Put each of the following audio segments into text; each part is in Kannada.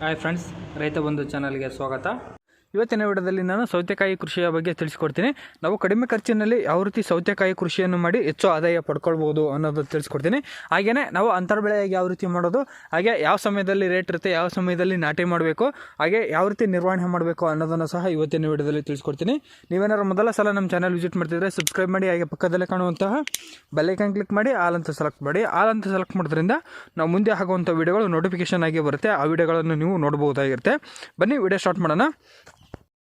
ಹಾಯ್ ಫ್ರೆಂಡ್ಸ್ ರೈತ ಬಂಧು ಚಾನಲ್ಗೆ ಸ್ವಾಗತ. ಇವತ್ತಿನ ವಿಡಿಯೋದಲ್ಲಿ ನಾನು ಸೌತೆಕಾಯಿ ಕೃಷಿಯ ಬಗ್ಗೆ ತಿಳಿಸ್ಕೊಡ್ತೀನಿ. ನಾವು ಕಡಿಮೆ ಖರ್ಚಿನಲ್ಲಿ ಯಾವ ರೀತಿ ಸೌತೆಕಾಯಿ ಕೃಷಿಯನ್ನು ಮಾಡಿ ಹೆಚ್ಚು ಆದಾಯ ಪಡ್ಕೊಳ್ಬೋದು ಅನ್ನೋದು ತಿಳಿಸ್ಕೊಡ್ತೀನಿ. ಹಾಗೆಯೇ ನಾವು ಅಂತರ್ ಬೆಳೆಯಾಗಿ ಯಾವ ರೀತಿ ಮಾಡೋದು, ಹಾಗೆ ಯಾವ ಸಮಯದಲ್ಲಿ ರೇಟ್ ಇರುತ್ತೆ, ಯಾವ ಸಮಯದಲ್ಲಿ ನಾಟಿ ಮಾಡಬೇಕು, ಹಾಗೆ ಯಾವ ರೀತಿ ನಿರ್ವಹಣೆ ಮಾಡಬೇಕು ಅನ್ನೋದನ್ನು ಸಹ ಇವತ್ತಿನ ವಿಡಿಯೋದಲ್ಲಿ ತಿಳಿಸ್ಕೊಡ್ತೀನಿ. ನೀವೇನಾದ್ರು ಮೊದಲ ಸಲ ನಮ್ಮ ಚಾನಲ್ ವಿಸಿಟ್ ಮಾಡ್ತಿದ್ರೆ ಸಬ್ಸ್ಕ್ರೈಬ್ ಮಾಡಿ, ಹಾಗೆ ಪಕ್ಕದಲ್ಲೇ ಕಾಣುವಂತಹ ಬೆಲ್ಲೈಕನ್ ಕ್ಲಿಕ್ ಮಾಡಿ, ಆಲ್ ಅಂತ ಸೆಲೆಕ್ಟ್ ಮಾಡಿ. ಆಲ್ ಅಂತ ಸೆಲೆಕ್ಟ್ ಮಾಡೋದ್ರಿಂದ ನಾವು ಮುಂದೆ ಆಗುವಂಥ ವಿಡಿಯೋಗಳು ನೋಟಿಫಿಕೇಶನ್ ಆಗಿ ಬರುತ್ತೆ. ಆ ವಿಡಿಯೋಗಳನ್ನು ನೀವು ನೋಡ್ಬೋದಾಗಿರುತ್ತೆ ಬನ್ನಿ ವಿಡಿಯೋ ಸ್ಟಾರ್ಟ್ ಮಾಡೋಣ.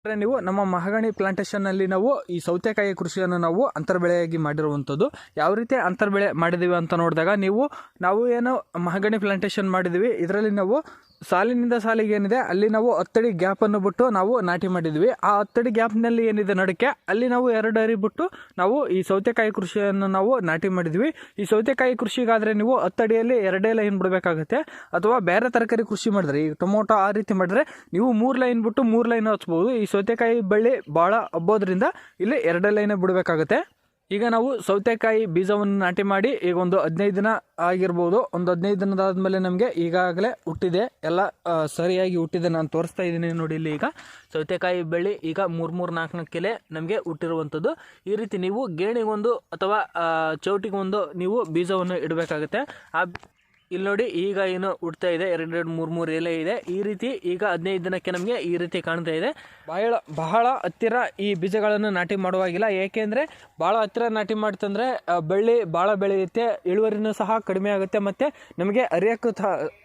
ನೀವು ನಮ್ಮ ಮಹಗಣಿ ಪ್ಲಾಂಟೇಶನ್ನಲ್ಲಿ ನಾವು ಈ ಸೌತೆಕಾಯಿ ಕೃಷಿಯನ್ನು ನಾವು ಅಂತರ್ಬೆಳೆಯಾಗಿ ಮಾಡಿರುವಂಥದ್ದು. ಯಾವ ರೀತಿ ಅಂತರ್ಬೆಳೆ ಮಾಡಿದ್ದೀವಿ ಅಂತ ನೋಡಿದಾಗ ನೀವು ನಾವು ಏನು ಮಹಗಣಿ ಪ್ಲಾಂಟೇಶನ್ ಮಾಡಿದ್ದೀವಿ ಇದರಲ್ಲಿ ನಾವು ಸಾಲಿನಿಂದ ಸಾಲಿಗೆ ಏನಿದೆ, ಅಲ್ಲಿ ನಾವು ಹತ್ತಡಿ ಗ್ಯಾಪನ್ನು ಬಿಟ್ಟು ನಾವು ನಾಟಿ ಮಾಡಿದ್ವಿ. ಆ ಹತ್ತಡಿ ಗ್ಯಾಪ್ನಲ್ಲಿ ಏನಿದೆ ನಡಕ್ಕೆ, ಅಲ್ಲಿ ನಾವು ಎರಡು ಅರಿ ಬಿಟ್ಟು ನಾವು ಈ ಸೌತೆಕಾಯಿ ಕೃಷಿಯನ್ನು ನಾವು ನಾಟಿ ಮಾಡಿದ್ವಿ. ಈ ಸೌತೆಕಾಯಿ ಕೃಷಿಗಾದರೆ ನೀವು ಹತ್ತಡಿಯಲ್ಲಿ ಎರಡೇ ಲೈನ್ ಬಿಡಬೇಕಾಗುತ್ತೆ. ಅಥವಾ ಬೇರೆ ತರಕಾರಿ ಕೃಷಿ ಮಾಡಿದ್ರೆ, ಈಗ ಟೊಮೊಟೊ ಆ ರೀತಿ ಮಾಡಿದ್ರೆ, ನೀವು ಮೂರು ಲೈನ್ ಬಿಟ್ಟು ಮೂರು ಲೈನ್ ಹಚ್ಬೋದು. ಈ ಸೌತೆಕಾಯಿ ಬಳ್ಳಿ ಭಾಳ ಹಬ್ಬೋದ್ರಿಂದ ಇಲ್ಲಿ ಎರಡೇ ಲೈನೇ ಬಿಡಬೇಕಾಗುತ್ತೆ. ಈಗ ನಾವು ಸೌತೆಕಾಯಿ ಬೀಜವನ್ನು ನಾಟಿ ಮಾಡಿ ಈಗ ಒಂದು ಹದಿನೈದು ದಿನ ಆಗಿರ್ಬೋದು. ಒಂದು ಹದಿನೈದು ದಿನದಾದ್ಮೇಲೆ ನಮಗೆ ಈಗಾಗಲೇ ಹುಟ್ಟಿದೆ. ಎಲ್ಲ ಸರಿಯಾಗಿ ಹುಟ್ಟಿದೆ. ನಾನು ತೋರಿಸ್ತಾ ಇದ್ದೀನಿ ನೋಡಿ ಇಲ್ಲಿ ಈಗ. ಸೌತೆಕಾಯಿ ಬೆಳ್ಳಿ ಈಗ ಮೂರು ಮೂರು ನಾಲ್ಕು ನಾಲ್ಕು ಕೆಲೆ ನಮಗೆ ಹುಟ್ಟಿರುವಂಥದ್ದು. ಈ ರೀತಿ ನೀವು ಗೇಣಿಗೊಂದು ಅಥವಾ ಚೌಟಿಗೊಂದು ನೀವು ಬೀಜವನ್ನು ಇಡಬೇಕಾಗುತ್ತೆ. ಆ ಇಲ್ಲಿ ನೋಡಿ, ಈಗ ಏನು ಉಡ್ತಾ ಇದೆ ಎರಡು ಎರಡು ಮೂರು ಮೂರು ಎಲೆ ಇದೆ. ಈ ರೀತಿ ಈಗ ಹದಿನೈದು ದಿನಕ್ಕೆ ನಮಗೆ ಈ ರೀತಿ ಕಾಣ್ತಾ ಇದೆ. ಬಹಳ ಬಹಳ ಹತ್ತಿರ ಈ ಬೀಜಗಳನ್ನು ನಾಟಿ ಮಾಡುವಾಗಿಲ್ಲ. ಏಕೆಂದರೆ ಭಾಳ ಹತ್ತಿರ ನಾಟಿ ಮಾಡ್ತಂದರೆ ಬಳ್ಳಿ ಭಾಳ ಬೆಳೆಯುತ್ತೆ, ಇಳುವರಿನೂ ಸಹ ಕಡಿಮೆ ಆಗುತ್ತೆ, ಮತ್ತು ನಮಗೆ ಅರಿಯೋಕ್ಕೂ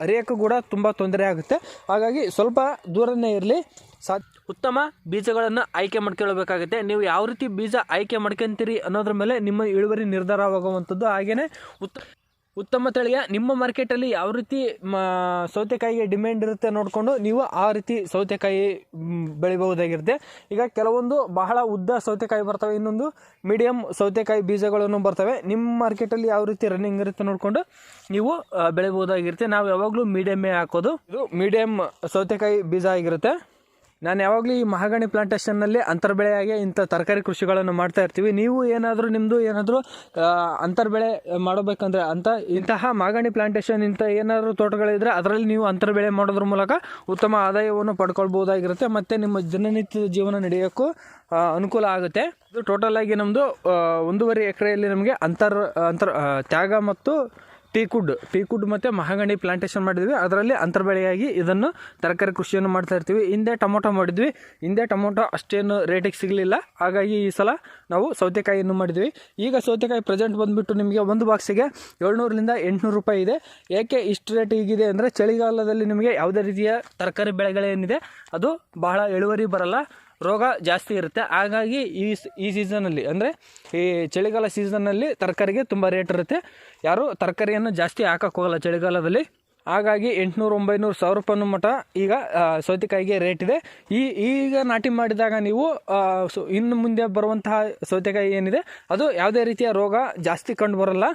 ಅರಿಯೋಕ್ಕೂ ಕೂಡ ತುಂಬ ತೊಂದರೆ ಆಗುತ್ತೆ. ಹಾಗಾಗಿ ಸ್ವಲ್ಪ ದೂರನೇ ಇರಲಿ. ಸಾ, ಉತ್ತಮ ಬೀಜಗಳನ್ನು ಆಯ್ಕೆ ಮಾಡ್ಕೊಳ್ಬೇಕಾಗುತ್ತೆ ನೀವು ಯಾವ ರೀತಿ ಬೀಜ ಆಯ್ಕೆ ಮಾಡ್ಕೊಂತೀರಿ ಅನ್ನೋದ್ರ ಮೇಲೆ ನಿಮ್ಮ ಇಳುವರಿ ನಿರ್ಧಾರವಾಗುವಂಥದ್ದು ಹಾಗೆಯೇ ಉತ್ತ ಉತ್ತಮ ತಳಿಯ ನಿಮ್ಮ ಮಾರ್ಕೆಟಲ್ಲಿ ಯಾವ ರೀತಿ ಸೌತೆಕಾಯಿಗೆ ಡಿಮ್ಯಾಂಡ್ ಇರುತ್ತೆ ನೋಡಿಕೊಂಡು ನೀವು ಆ ರೀತಿ ಸೌತೆಕಾಯಿ ಬೆಳಿಬಹುದಾಗಿರುತ್ತೆ. ಈಗ ಕೆಲವೊಂದು ಬಹಳ ಉದ್ದ ಸೌತೆಕಾಯಿ ಬರ್ತವೆ, ಇನ್ನೊಂದು ಮೀಡಿಯಮ್ ಸೌತೆಕಾಯಿ ಬೀಜಗಳನ್ನು ಬರ್ತವೆ. ನಿಮ್ಮ ಮಾರ್ಕೆಟಲ್ಲಿ ಯಾವ ರೀತಿ ರನ್ನಿಂಗ್ ಇರುತ್ತೆ ನೋಡಿಕೊಂಡು ನೀವು ಬೆಳಿಬಹುದಾಗಿರುತ್ತೆ. ನಾವು ಯಾವಾಗಲೂ ಮೀಡಿಯಮ್ಮೇ ಹಾಕೋದು. ಇದು ಮೀಡಿಯಮ್ ಸೌತೆಕಾಯಿ ಬೀಜ ಆಗಿರುತ್ತೆ. ನಾನು ಯಾವಾಗಲೂ ಈ ಮಹಾಗಣಿ ಪ್ಲಾಂಟೇಷನ್ನಲ್ಲಿ ಅಂತರ್ಬೆಳೆಯಾಗಿ ಇಂಥ ತರಕಾರಿ ಕೃಷಿಗಳನ್ನು ಮಾಡ್ತಾ ಇರ್ತೀವಿ. ನೀವು ಏನಾದರೂ ನಿಮ್ಮದು ಏನಾದರೂ ಅಂತರ್ಬೆಳೆ ಮಾಡಬೇಕಂದ್ರೆ ಅಂತ ಇಂತಹ ಮಾಗಣಿ ಪ್ಲಾಂಟೇಷನ್ ಇಂಥ ಏನಾದರೂ ತೋಟಗಳಿದ್ದರೆ ಅದರಲ್ಲಿ ನೀವು ಅಂತರ್ಬೆಳೆ ಮಾಡೋದ್ರ ಮೂಲಕ ಉತ್ತಮ ಆದಾಯವನ್ನು ಪಡ್ಕೊಳ್ಬೋದಾಗಿರುತ್ತೆ ಮತ್ತು ನಿಮ್ಮ ದಿನನಿತ್ಯದ ಜೀವನ ನಡೆಯೋಕ್ಕೂ ಅನುಕೂಲ ಆಗುತ್ತೆ. ಇದು ಟೋಟಲ್ ಆಗಿ ನಮ್ಮದು ಒಂದೂವರೆ ಎಕರೆಯಲ್ಲಿ ನಮಗೆ ಅಂತರ್ ಅಂತರ್ ತ್ಯಾಗ ಮತ್ತು ಟೀಕುಡ್ ಟೀಕುಡ್ ಮತ್ತು ಮಹಾಗಣಿ ಪ್ಲಾಂಟೇಶನ್ ಮಾಡಿದ್ವಿ. ಅದರಲ್ಲಿ ಅಂತರ್ಬೆಳೆಯಾಗಿ ಇದನ್ನು ತರಕಾರಿ ಕೃಷಿಯನ್ನು ಮಾಡ್ತಾ ಇರ್ತೀವಿ. ಹಿಂದೆ ಟೊಮೊಟೊ ಮಾಡಿದ್ವಿ. ಹಿಂದೆ ಟೊಮೊಟೊ ಅಷ್ಟೇನು ರೇಟಿಗೆ ಸಿಗಲಿಲ್ಲ. ಹಾಗಾಗಿ ಈ ಸಲ ನಾವು ಸೌತೆಕಾಯಿಯನ್ನು ಮಾಡಿದ್ವಿ. ಈಗ ಸೌತೆಕಾಯಿ ಪ್ರೆಸೆಂಟ್ ಬಂದುಬಿಟ್ಟು ನಿಮಗೆ ಒಂದು ಬಾಕ್ಸಿಗೆ ಏಳ್ನೂರರಿಂದ ಎಂಟುನೂರು ರೂಪಾಯಿ ಇದೆ. ಏಕೆ ಇಷ್ಟು ರೇಟ್ ಈಗಿದೆ ಅಂದರೆ ಚಳಿಗಾಲದಲ್ಲಿ ನಿಮಗೆ ಯಾವುದೇ ರೀತಿಯ ತರಕಾರಿ ಬೆಳೆಗಳೇನಿದೆ, ಅದು ಬಹಳ ಇಳುವರಿ ಬರಲ್ಲ. ರೋಗ ಜಾಸ್ತಿ ಇರುತ್ತೆ. ಹಾಗಾಗಿ ಈ ಈ ಸೀಸನಲ್ಲಿ ಅಂದರೆ ಈ ಚಳಿಗಾಲ ಸೀಸನ್ನಲ್ಲಿ ತರಕಾರಿಗೆ ತುಂಬ ರೇಟ್ ಇರುತ್ತೆ. ಯಾರು ತರಕಾರಿಯನ್ನು ಜಾಸ್ತಿ ಹಾಕಕ್ಕೆ ಹೋಗಲ್ಲ ಚಳಿಗಾಲದಲ್ಲಿ. ಹಾಗಾಗಿ ಎಂಟುನೂರು, ಒಂಬೈನೂರು ಸಾವಿರ ರೂಪಾಯಿ ಮಟ್ಟ ಈಗ ಸೌತೆಕಾಯಿಗೆ ರೇಟ್ ಇದೆ. ಈ, ಈಗ ನಾಟಿ ಮಾಡಿದಾಗ ನೀವು ಇನ್ನು ಮುಂದೆ ಬರುವಂತಹ ಸೌತೆಕಾಯಿ ಏನಿದೆ, ಅದು ಯಾವುದೇ ರೀತಿಯ ರೋಗ ಜಾಸ್ತಿ ಕಂಡು ಬರಲ್ಲ.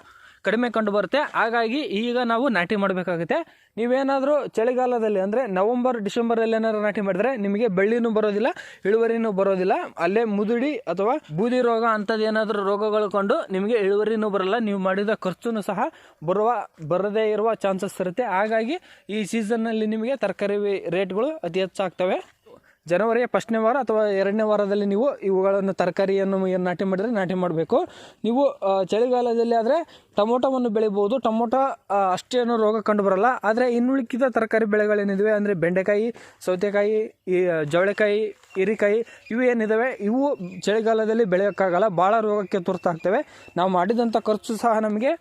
ಕಡಿಮೆ ಕಂಡು ಬರುತ್ತೆ. ಹಾಗಾಗಿ ಈಗ ನಾವು ನಾಟಿ ಮಾಡಬೇಕಾಗುತ್ತೆ. ನೀವೇನಾದರೂ ಚಳಿಗಾಲದಲ್ಲಿ ಅಂದರೆ ನವಂಬರ್, ಡಿಸೆಂಬರಲ್ಲಿ ಏನಾದರೂ ನಾಟಿ ಮಾಡಿದ್ರೆ ನಿಮಗೆ ಬೆಳ್ಳಿನೂ ಬರೋದಿಲ್ಲ, ಇಳುವರಿನೂ ಬರೋದಿಲ್ಲ. ಅಲ್ಲೇ ಮುದುಡಿ ಅಥವಾ ಬೂದಿ ರೋಗ ಅಂಥದ್ದೇನಾದರೂ ರೋಗಗಳು ಕಂಡು ನಿಮಗೆ ಇಳುವರಿನೂ ಬರಲ್ಲ. ನೀವು ಮಾಡಿದ ಖರ್ಚುನೂ ಸಹ ಬರುವ, ಬರದೇ ಇರುವ ಚಾನ್ಸಸ್ ಇರುತ್ತೆ. ಹಾಗಾಗಿ ಈ ಸೀಸನ್ನಲ್ಲಿ ನಿಮಗೆ ತರಕಾರಿ ರೇಟ್ಗಳು ಅತಿ ಹೆಚ್ಚಾಗ್ತವೆ. ಜನವರಿಯ ಫಸ್ಟ್ನೇ ವಾರ ಅಥವಾ ಎರಡನೇ ವಾರದಲ್ಲಿ ನೀವು ಇವುಗಳನ್ನು ತರಕಾರಿಯನ್ನು ನಾಟಿ ಮಾಡಿದರೆ ನಾಟಿ ಮಾಡಬೇಕು. ನೀವು ಚಳಿಗಾಲದಲ್ಲಿ ಆದರೆ ಟೊಮೊಟೊವನ್ನು ಬೆಳಿಬೋದು. ಟೊಮೊಟೊ ಅಷ್ಟೇನು ರೋಗ ಕಂಡು ಬರಲ್ಲ ಆದರೆ ಇನ್ನುಳಿಕಿದ ತರಕಾರಿ ಬೆಳೆಗಳೇನಿದಾವೆ ಅಂದರೆ ಬೆಂಡೆಕಾಯಿ, ಸೌತೆಕಾಯಿ, ಈ ಜವಳಿಕಾಯಿ, ಹೀರಿಕಾಯಿ ಇವು ಏನಿದಾವೆ? ಇವು ಚಳಿಗಾಲದಲ್ಲಿ ಬೆಳೆಯೋಕ್ಕಾಗಲ್ಲ. ಭಾಳ ರೋಗಕ್ಕೆ ತುರ್ತಾಗ್ತವೆ. ನಾವು ಮಾಡಿದಂಥ ಖರ್ಚು ಸಹ ನಮಗೆ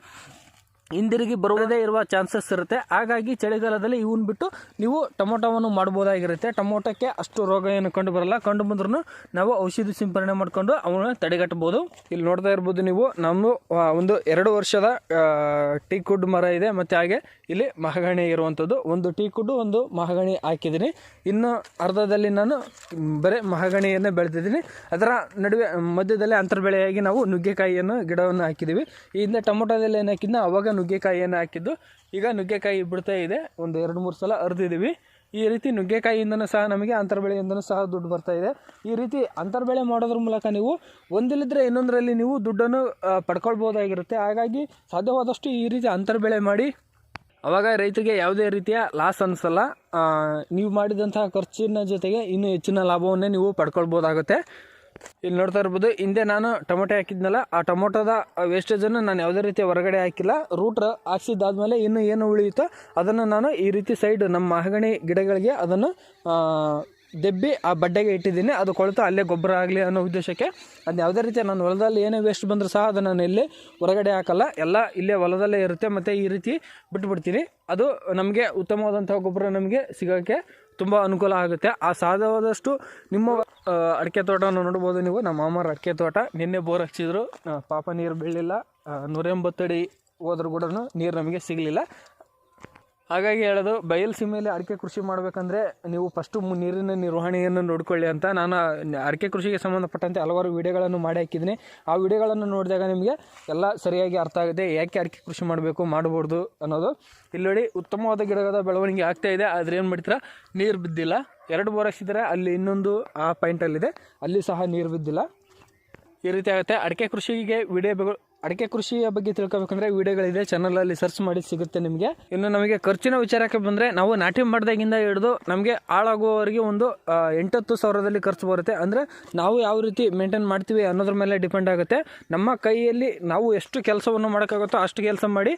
ಹಿಂದಿರುಗಿ ಬರುವುದೇ ಇರುವ ಚಾನ್ಸಸ್ ಇರುತ್ತೆ. ಹಾಗಾಗಿ ಚಳಿಗಾಲದಲ್ಲಿ ಇವನ್ ಬಿಟ್ಟು ನೀವು ಟೊಮೊಟೊವನ್ನು ಮಾಡ್ಬೋದಾಗಿರುತ್ತೆ. ಟೊಮೊಟೊಕ್ಕೆ ಅಷ್ಟು ರೋಗ ಏನು ಕಂಡು ಬರಲ್ಲ. ಕಂಡು ಬಂದ್ರೂ ನಾವು ಔಷಧಿ ಸಿಂಪರಣೆ ಮಾಡ್ಕೊಂಡು ಅವನ್ನ ತಡೆಗಟ್ಟಬಹುದು. ಇಲ್ಲಿ ನೋಡ್ತಾ ಇರ್ಬೋದು ನೀವು, ನಮ್ಮ ಒಂದು ಎರಡು ವರ್ಷದ ಟೀ ಕುಡ್ ಮರ ಇದೆ. ಮತ್ತು ಹಾಗೆ ಇಲ್ಲಿ ಮಹಗಣಿ ಇರುವಂಥದ್ದು ಒಂದು ಟೀ ಕುಡ್ಡು, ಒಂದು ಮಹಗಣಿ ಹಾಕಿದ್ದೀನಿ. ಇನ್ನು ಅರ್ಧದಲ್ಲಿ ನಾನು ಬರೇ ಮಹಾಗಣಿಯನ್ನೇ ಬೆಳೆದಿದ್ದೀನಿ. ಅದರ ನಡುವೆ, ಮಧ್ಯದಲ್ಲಿ ಅಂತರ್ಬೆಳೆಯಾಗಿ ನಾವು ನುಗ್ಗೆಕಾಯಿಯನ್ನು, ಗಿಡವನ್ನು ಹಾಕಿದ್ದೀವಿ. ಹಿಂದೆ ಟೊಮೊಟೊದಲ್ಲಿ ಏನು ಅವಾಗ ನುಗ್ಗೆಕಾಯಿಯನ್ನು ಹಾಕಿದ್ದು? ಈಗ ನುಗ್ಗೆಕಾಯಿ ಬಿಡ್ತಾ ಇದೆ. ಒಂದು ಎರಡು ಮೂರು ಸಲ ಅರ್ದಿದ್ದೀವಿ ಈ ರೀತಿ ನುಗ್ಗೆಕಾಯಿಯಿಂದನೂ ಸಹ ನಮಗೆ ಅಂತರ್ಬೆಳೆಯಿಂದನೂ ಸಹ ದುಡ್ಡು ಬರ್ತಾ ಇದೆ. ಈ ರೀತಿ ಅಂತರ್ಬೆಳೆ ಮಾಡೋದ್ರ ಮೂಲಕ ನೀವು ಒಂದಿಲ್ಲದ್ರೆ ಇನ್ನೊಂದರಲ್ಲಿ ನೀವು ದುಡ್ಡನ್ನು ಪಡ್ಕೊಳ್ಬೋದಾಗಿರುತ್ತೆ. ಹಾಗಾಗಿ ಸಾಧ್ಯವಾದಷ್ಟು ಈ ರೀತಿ ಅಂತರ್ಬೆಳೆ ಮಾಡಿ. ಅವಾಗ ರೈತರಿಗೆ ಯಾವುದೇ ರೀತಿಯ ಲಾಸ್ ಅನಿಸಲ್ಲ. ನೀವು ಮಾಡಿದಂತಹ ಖರ್ಚಿನ ಜೊತೆಗೆ ಇನ್ನೂ ಹೆಚ್ಚಿನ ಲಾಭವನ್ನೇ ನೀವು ಪಡ್ಕೊಳ್ಬೋದಾಗುತ್ತೆ. ಇಲ್ಲಿ ನೋಡ್ತಾ ಇರ್ಬೋದು, ಹಿಂದೆ ನಾನು ಟೊಮೊಟೊ ಹಾಕಿದ್ನಲ್ಲ, ಆ ಟೊಮೊಟೊದ ವೇಸ್ಟೇಜನ್ನು ನಾನು ಯಾವುದೇ ರೀತಿ ಹೊರಗಡೆ ಹಾಕಿಲ್ಲ. ರೂಟ್ರ್ ಹಾಕ್ಸಿದ್ದಾದ್ಮೇಲೆ ಇನ್ನು ಏನು ಉಳಿಯುತ್ತೋ ಅದನ್ನು ನಾನು ಈ ರೀತಿ ಸೈಡ್ ನಮ್ಮ ಮಹಗಣಿ ಗಿಡಗಳಿಗೆ ಅದನ್ನು ದೆಬ್ಬಿ ಆ ಬಡ್ಡೆಗೆ ಇಟ್ಟಿದ್ದೀನಿ. ಅದು ಕೊಳ್ತು ಅಲ್ಲೇ ಗೊಬ್ಬರ ಆಗಲಿ ಅನ್ನೋ ಉದ್ದೇಶಕ್ಕೆ. ಅದು ಯಾವುದೇ ರೀತಿ ನಾನು ಹೊಲದಲ್ಲಿ ಏನೇ ವೇಸ್ಟ್ ಬಂದರೂ ಸಹ ಅದನ್ನು ನಾನು ಇಲ್ಲಿ ಹೊರಗಡೆ ಹಾಕಲ್ಲ. ಎಲ್ಲ ಇಲ್ಲೇ ಹೊಲದಲ್ಲೇ ಇರುತ್ತೆ, ಮತ್ತು ಈ ರೀತಿ ಬಿಟ್ಬಿಡ್ತೀನಿ. ಅದು ನಮಗೆ ಉತ್ತಮವಾದಂಥ ಗೊಬ್ಬರ ನಮಗೆ ಸಿಗೋಕ್ಕೆ ತುಂಬ ಅನುಕೂಲ ಆಗುತ್ತೆ. ಆ ಸಾಧ್ಯವಾದಷ್ಟು ನಿಮ್ಮ ಅಡಿಕೆ ತೋಟವನ್ನು ನೋಡ್ಬೋದು ನೀವು. ನಮ್ಮ ಮಾಮರ ಅಡಿಕೆ ತೋಟ. ನಿನ್ನೆ ಬೋರ್ ಹಚ್ಚಿದ್ರು. ಪಾಪ ನೀರು ಬೀಳಲಿಲ್ಲ. ನೂರ ಅಡಿ ಹೋದ್ರೂ ಕೂಡ ನೀರು ನಮಗೆ ಸಿಗಲಿಲ್ಲ. ಹಾಗಾಗಿ ಹೇಳೋದು, ಬಯಲು ಸೀಮೆಯಲ್ಲಿ ಅಡಿಕೆ ಕೃಷಿ ಮಾಡಬೇಕಂದ್ರೆ ನೀವು ಫಸ್ಟು ನೀರಿನ ನಿರ್ವಹಣೆಯನ್ನು ನೋಡಿಕೊಳ್ಳಿ ಅಂತ ನಾನು ಅಡಿಕೆ ಕೃಷಿಗೆ ಸಂಬಂಧಪಟ್ಟಂತೆ ಹಲವಾರು ವಿಡಿಯೋಗಳನ್ನು ಮಾಡಿ ಹಾಕಿದ್ದೀನಿ. ಆ ವಿಡಿಯೋಗಳನ್ನು ನೋಡಿದಾಗ ನಿಮಗೆ ಎಲ್ಲ ಸರಿಯಾಗಿ ಅರ್ಥ ಆಗುತ್ತೆ, ಯಾಕೆ ಅಡಿಕೆ ಕೃಷಿ ಮಾಡಬೇಕು, ಮಾಡಬಾರ್ದು ಅನ್ನೋದು. ಇಲ್ಲಿ ನೋಡಿ ಉತ್ತಮವಾದ ಗಿಡದ ಬೆಳವಣಿಗೆ ಆಗ್ತಾ ಇದೆ, ಆದರೆ ಏನು ಮಾಡ್ತೀರಾ? ನೀರು ಬಿದ್ದಿಲ್ಲ. ಎರಡು ಬೋರ್ ಹಾಕ್ಸಿದ್ರೆ ಅಲ್ಲಿ ಇನ್ನೊಂದು ಆ ಪಾಯಿಂಟಲ್ಲಿದೆ ಅಲ್ಲಿ ಸಹ ನೀರು ಬಿದ್ದಿಲ್ಲ. ಈ ರೀತಿ ಆಗುತ್ತೆ. ಅಡಿಕೆ ಕೃಷಿಗೆ ವಿಡಿಯೋ ಅಡಿಕೆ ಕೃಷಿಯ ಬಗ್ಗೆ ತಿಳ್ಕೊಬೇಕಂದ್ರೆ ವಿಡಿಯೋಗಳಿದೆ ಚಾನಲಲ್ಲಿ ಸರ್ಚ್ ಮಾಡಿ ಸಿಗುತ್ತೆ ನಿಮಗೆ. ಇನ್ನು ನಮಗೆ ಖರ್ಚಿನ ವಿಚಾರಕ್ಕೆ ಬಂದರೆ ನಾವು ನಾಟಿ ಮಾಡಿದಾಗಿಂದ ಹಿಡಿದು ನಮಗೆ ಹಾಳಾಗುವವರೆಗೆ ಒಂದು ಎಂಟತ್ತು ಸಾವಿರದಲ್ಲಿ ಖರ್ಚು ಬರುತ್ತೆ. ಅಂದರೆ ನಾವು ಯಾವ ರೀತಿ ಮೇಂಟೈನ್ ಮಾಡ್ತೀವಿ ಅನ್ನೋದ್ರ ಮೇಲೆ ಡಿಪೆಂಡ್ ಆಗುತ್ತೆ. ನಮ್ಮ ಕೈಯಲ್ಲಿ ನಾವು ಎಷ್ಟು ಕೆಲಸವನ್ನು ಮಾಡೋಕ್ಕಾಗುತ್ತೋ ಅಷ್ಟು ಕೆಲಸ ಮಾಡಿ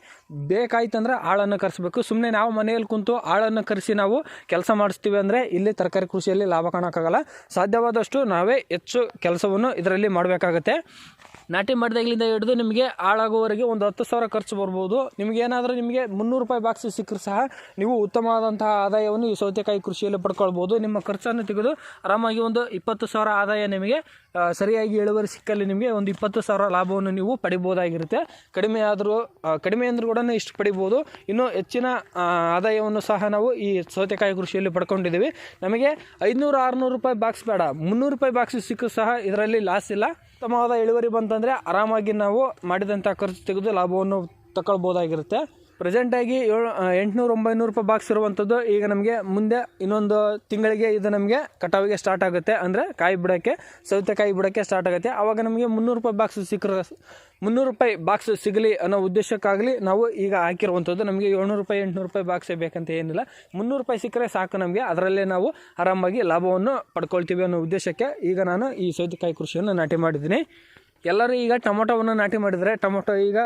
ಬೇಕಾಯ್ತಂದ್ರೆ ಆಳನ್ನು ಕರೆಸಬೇಕು. ಸುಮ್ಮನೆ ನಾವು ಮನೆಯಲ್ಲಿ ಕುಂತು ಆಳನ್ನು ಕರೆಸಿ ನಾವು ಕೆಲಸ ಮಾಡಿಸ್ತೀವಿ ಅಂದರೆ ಇಲ್ಲಿ ತರಕಾರಿ ಕೃಷಿಯಲ್ಲಿ ಲಾಭ ಕಾಣೋಕ್ಕಾಗಲ್ಲ. ಸಾಧ್ಯವಾದಷ್ಟು ನಾವೇ ಹೆಚ್ಚು ಕೆಲಸವನ್ನು ಇದರಲ್ಲಿ ಮಾಡಬೇಕಾಗತ್ತೆ. ನಾಟಿ ಮಾಡಿದಾಗಲಿಂದ ಹಿಡಿದು ನಿಮಗೆ ಹಾಳಾಗುವವರೆಗೆ ಒಂದು ಹತ್ತು ಸಾವಿರ ಖರ್ಚು ಬರ್ಬೋದು. ನಿಮಗೇನಾದರೂ ನಿಮಗೆ ಮುನ್ನೂರು ರೂಪಾಯಿ ಬಾಕ್ಸ್ ಸಿಕ್ಕರೂ ಸಹ ನೀವು ಉತ್ತಮವಾದಂತಹ ಆದಾಯವನ್ನು ಈ ಸೌತೆಕಾಯಿ ಕೃಷಿಯಲ್ಲಿ ಪಡ್ಕೊಳ್ಬೋದು. ನಿಮ್ಮ ಖರ್ಚನ್ನು ತೆಗೆದು ಆರಾಮಾಗಿ ಒಂದು ಇಪ್ಪತ್ತು ಸಾವಿರ ಆದಾಯ ನಿಮಗೆ ಸರಿಯಾಗಿ ಇಳುವರಿ ಸಿಕ್ಕಲ್ಲಿ ನಿಮಗೆ ಒಂದು ಇಪ್ಪತ್ತು ಸಾವಿರ ಲಾಭವನ್ನು ನೀವು ಪಡಿಬೋದಾಗಿರುತ್ತೆ. ಕಡಿಮೆ ಆದರೂ ಕಡಿಮೆ ಅಂದರೂ ಕೂಡ ಇಷ್ಟು ಪಡಿಬೋದು. ಇನ್ನು ಹೆಚ್ಚಿನ ಆದಾಯವನ್ನು ಸಹ ನಾವು ಈ ಸೌತೆಕಾಯಿ ಕೃಷಿಯಲ್ಲಿ ಪಡ್ಕೊಂಡಿದ್ದೀವಿ. ನಮಗೆ ಐದುನೂರು, ಆರುನೂರು ರೂಪಾಯಿ ಬಾಕ್ಸ್ ಬೇಡ. ಮುನ್ನೂರು ರೂಪಾಯಿ ಬಾಕ್ಸ್ ಸಿಕ್ಕೂ ಸಹ ಇದರಲ್ಲಿ ಲಾಸ್ ಇಲ್ಲ. ಉತ್ತಮವಾದ ಇಳುವರಿ ಬಂತಂದರೆ ಆರಾಮಾಗಿ ನಾವು ಮಾಡಿದಂಥ ಖರ್ಚು ತೆಗೆದು ಲಾಭವನ್ನು ತಗೊಳ್ಬೋದಾಗಿರುತ್ತೆ ಪ್ರೆಸೆಂಟಾಗಿ ಏಳು ಎಂಟುನೂರು, ಒಂಬೈನೂರು ರೂಪಾಯಿ ಬಾಕ್ಸ್ ಇರುವಂಥದ್ದು ಈಗ ನಮಗೆ ಮುಂದೆ ಇನ್ನೊಂದು ತಿಂಗಳಿಗೆ ಇದು ನಮಗೆ ಕಟಾವಿಗೆ ಸ್ಟಾರ್ಟ್ ಆಗುತ್ತೆ. ಅಂದರೆ ಕಾಯಿ ಬಿಡೋಕ್ಕೆ, ಸೌತೆಕಾಯಿ ಬಿಡೋಕ್ಕೆ ಸ್ಟಾರ್ಟ್ ಆಗುತ್ತೆ. ಆವಾಗ ನಮಗೆ ಮುನ್ನೂರು ರೂಪಾಯಿ ಬಾಕ್ಸ್ ಸಿಕ್ಕ ಮುನ್ನೂರು ರೂಪಾಯಿ ಬಾಕ್ಸ್ ಸಿಗಲಿ ಅನ್ನೋ ಉದ್ದೇಶಕ್ಕಾಗಲಿ ನಾವು ಈಗ ಹಾಕಿರುವಂಥದ್ದು ನಮಗೆ ಏಳ್ನೂರು ರೂಪಾಯಿ, ಎಂಟುನೂರು ರೂಪಾಯಿ ಬಾಕ್ಸೇ ಬೇಕಂತ ಏನಿಲ್ಲ. ಮುನ್ನೂರು ರೂಪಾಯಿ ಸಿಕ್ಕರೆ ಸಾಕು ನಮಗೆ. ಅದರಲ್ಲೇ ನಾವು ಆರಾಮಾಗಿ ಲಾಭವನ್ನು ಪಡ್ಕೊಳ್ತೀವಿ ಅನ್ನೋ ಉದ್ದೇಶಕ್ಕೆ ಈಗ ನಾನು ಈ ಸೌತೆಕಾಯಿ ಕೃಷಿಯನ್ನು ನಾಟಿ ಮಾಡಿದ್ದೀನಿ. ಎಲ್ಲರೂ ಈಗ ಟೊಮೊಟೊವನ್ನು ನಾಟಿ ಮಾಡಿದರೆ ಟೊಮೊಟೊ ಈಗ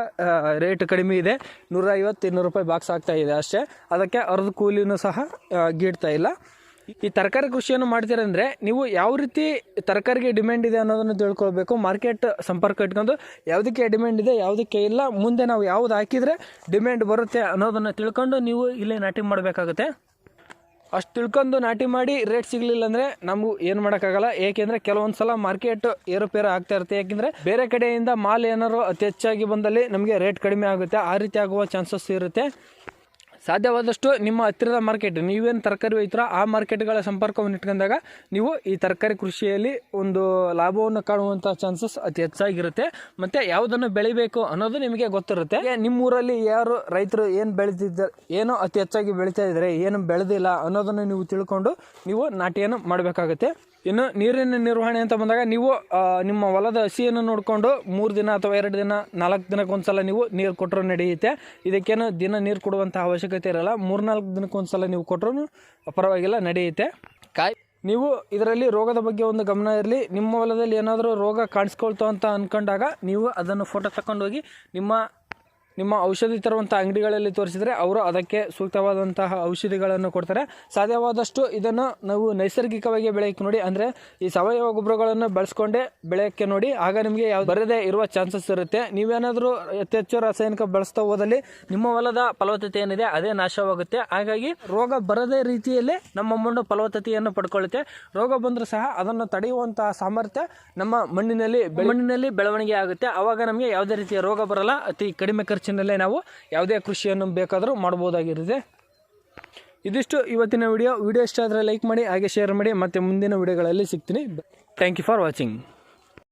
ರೇಟ್ ಕಡಿಮೆ ಇದೆ. ನೂರ ಐವತ್ತು ಇನ್ನೂರು ರೂಪಾಯಿ ಬಾಕ್ಸ್ ಆಗ್ತಾ ಇದೆ ಅಷ್ಟೇ. ಅದಕ್ಕೆ ಅರ್ಧ ಕೂಲಿನೂ ಸಹ ಗೀಡ್ತಾ ಇಲ್ಲ. ಈ ತರಕಾರಿ ಕೃಷಿಯನ್ನು ಮಾಡ್ತೀರಂದರೆ ನೀವು ಯಾವ ರೀತಿ ತರಕಾರಿಗೆ ಡಿಮ್ಯಾಂಡ್ ಇದೆ ಅನ್ನೋದನ್ನು ತಿಳ್ಕೊಳ್ಬೇಕು. ಮಾರ್ಕೆಟ್ ಸಂಪರ್ಕ ಇಟ್ಕೊಂಡು ಯಾವುದಕ್ಕೆ ಡಿಮ್ಯಾಂಡ್ ಇದೆ, ಯಾವುದಕ್ಕೆ ಇಲ್ಲ, ಮುಂದೆ ನಾವು ಯಾವ್ದು ಹಾಕಿದರೆ ಡಿಮ್ಯಾಂಡ್ ಬರುತ್ತೆ ಅನ್ನೋದನ್ನು ತಿಳ್ಕೊಂಡು ನೀವು ಇಲ್ಲೇ ನಾಟಿ ಮಾಡಬೇಕಾಗುತ್ತೆ. ಅಷ್ಟು ತಿಳ್ಕೊಂಡು ನಾಟಿ ಮಾಡಿ ರೇಟ್ ಸಿಗಲಿಲ್ಲ ಅಂದರೆ ನಮಗೂ ಏನು ಮಾಡೋಕ್ಕಾಗಲ್ಲ. ಏಕೆಂದರೆ ಕೆಲವೊಂದು ಸಲ ಮಾರ್ಕೆಟ್ ಏರುಪೇರು ಆಗ್ತಾ ಇರುತ್ತೆ. ಯಾಕೆಂದ್ರೆ ಬೇರೆ ಕಡೆಯಿಂದ ಮಾಲ್ ಏನಾದ್ರು ಅತಿ ಹೆಚ್ಚಾಗಿ ಬಂದಲ್ಲಿ ನಮಗೆ ರೇಟ್ ಕಡಿಮೆ ಆಗುತ್ತೆ. ಆ ರೀತಿ ಆಗುವ ಚಾನ್ಸಸ್ ಇರುತ್ತೆ. ಸಾಧ್ಯವಾದಷ್ಟು ನಿಮ್ಮ ಹತ್ತಿರದ ಮಾರ್ಕೆಟ್ ನೀವೇನು ತರಕಾರಿ ಒಯ್ತೀರೋ ಆ ಮಾರ್ಕೆಟ್ಗಳ ಸಂಪರ್ಕವನ್ನು ಇಟ್ಕೊಂಡಾಗ ನೀವು ಈ ತರಕಾರಿ ಕೃಷಿಯಲ್ಲಿ ಒಂದು ಲಾಭವನ್ನು ಕಾಣುವಂಥ ಚಾನ್ಸಸ್ ಅತಿ ಹೆಚ್ಚಾಗಿರುತ್ತೆ. ಮತ್ತು ಯಾವುದನ್ನು ಬೆಳಿಬೇಕು ಅನ್ನೋದು ನಿಮಗೆ ಗೊತ್ತಿರುತ್ತೆ. ನಿಮ್ಮೂರಲ್ಲಿ ಯಾರು ರೈತರು ಏನು ಬೆಳೆದಿದ್ದ, ಏನು ಅತಿ ಹೆಚ್ಚಾಗಿ ಬೆಳೀತಾ ಇದ್ದಾರೆ ಏನು ಬೆಳೆದಿಲ್ಲ ಅನ್ನೋದನ್ನು ನೀವು ತಿಳ್ಕೊಂಡು ನೀವು ನಾಟಿಯನ್ನು ಮಾಡಬೇಕಾಗುತ್ತೆ. ಇನ್ನು ನೀರಿನ ನಿರ್ವಹಣೆ ಅಂತ ಬಂದಾಗ ನೀವು ನಿಮ್ಮ ಹೊಲದ ಹಸಿಯನ್ನು ನೋಡಿಕೊಂಡು ಮೂರು ದಿನ ಅಥವಾ ಎರಡು ದಿನ ನಾಲ್ಕು ದಿನಕ್ಕೊಂದ್ಸಲ ನೀವು ನೀರು ಕೊಟ್ಟರು ನಡೆಯುತ್ತೆ. ಇದಕ್ಕೇನು ದಿನ ನೀರು ಕೊಡುವಂಥ ಅವಶ್ಯಕತೆ ಇರಲ್ಲ. ಮೂರ್ನಾಲ್ಕು ದಿನಕ್ಕೊಂದ್ಸಲ ನೀವು ಕೊಟ್ಟರು ಪರವಾಗಿಲ್ಲ ನಡೆಯುತ್ತೆ. ಕಾಯಿ ನೀವು ಇದರಲ್ಲಿ ರೋಗದ ಬಗ್ಗೆ ಒಂದು ಗಮನ ಇರಲಿ. ನಿಮ್ಮ ಹೊಲದಲ್ಲಿ ಏನಾದರೂ ರೋಗ ಕಾಣಿಸ್ಕೊಳ್ತು ಅಂತ ಅಂದ್ಕೊಂಡಾಗ ನೀವು ಅದನ್ನು ಫೋಟೋ ತಗೊಂಡೋಗಿ ನಿಮ್ಮ ನಿಮ್ಮ ಔಷಧಿ ತರುವಂಥ ಅಂಗಡಿಗಳಲ್ಲಿ ತೋರಿಸಿದರೆ ಅವರು ಅದಕ್ಕೆ ಸೂಕ್ತವಾದಂತಹ ಔಷಧಿಗಳನ್ನು ಕೊಡ್ತಾರೆ. ಸಾಧ್ಯವಾದಷ್ಟು ಇದನ್ನು ನಾವು ನೈಸರ್ಗಿಕವಾಗಿ ಬೆಳೆಯಕ್ಕೆ ನೋಡಿ, ಅಂದರೆ ಈ ಸಾವಯವ ಗೊಬ್ಬರಗಳನ್ನು ಬಳಸ್ಕೊಂಡೇ ಬೆಳೆಯೋಕ್ಕೆ ನೋಡಿ, ಆಗ ನಿಮಗೆ ಯಾವ್ದು ಬರದೇ ಇರುವ ಚಾನ್ಸಸ್ ಇರುತ್ತೆ. ನೀವೇನಾದರೂ ಅತಿ ಹೆಚ್ಚು ರಾಸಾಯನಿಕ ಬಳಸ್ತಾ ಹೋದಲ್ಲಿ ನಿಮ್ಮ ಹೊಲದ ಫಲವತ್ತತೆ ಏನಿದೆ, ಅದೇ ನಾಶವಾಗುತ್ತೆ. ಹಾಗಾಗಿ ರೋಗ ಬರದೇ ರೀತಿಯಲ್ಲಿ ನಮ್ಮ ಮಣ್ಣು ಫಲವತ್ತತೆಯನ್ನು ಪಡ್ಕೊಳ್ಳುತ್ತೆ. ರೋಗ ಬಂದರೂ ಸಹ ಅದನ್ನು ತಡೆಯುವಂತಹ ಸಾಮರ್ಥ್ಯ ನಮ್ಮ ಮಣ್ಣಿನಲ್ಲಿ ಮಣ್ಣಿನಲ್ಲಿ ಬೆಳವಣಿಗೆ ಆಗುತ್ತೆ. ಆವಾಗ ನಮಗೆ ಯಾವುದೇ ರೀತಿಯ ರೋಗ ಬರಲ್ಲ. ಅತಿ ಕಡಿಮೆ ಖರ್ಚಿನಲ್ಲೇ ನಾವು ಯಾವುದೇ ಕೃಷಿಯನ್ನು ಬೇಕಾದರೂ ಮಾಡ್ಬೋದಾಗಿರುತ್ತೆ. ಇದಿಷ್ಟು ಇವತ್ತಿನ ವಿಡಿಯೋ. ವಿಡಿಯೋ ಇಷ್ಟ ಆದರೆ ಲೈಕ್ ಮಾಡಿ, ಹಾಗೆ ಶೇರ್ ಮಾಡಿ. ಮತ್ತು ಮುಂದಿನ ವಿಡಿಯೋಗಳಲ್ಲಿ ಸಿಗ್ತೀನಿ. Thank you for watching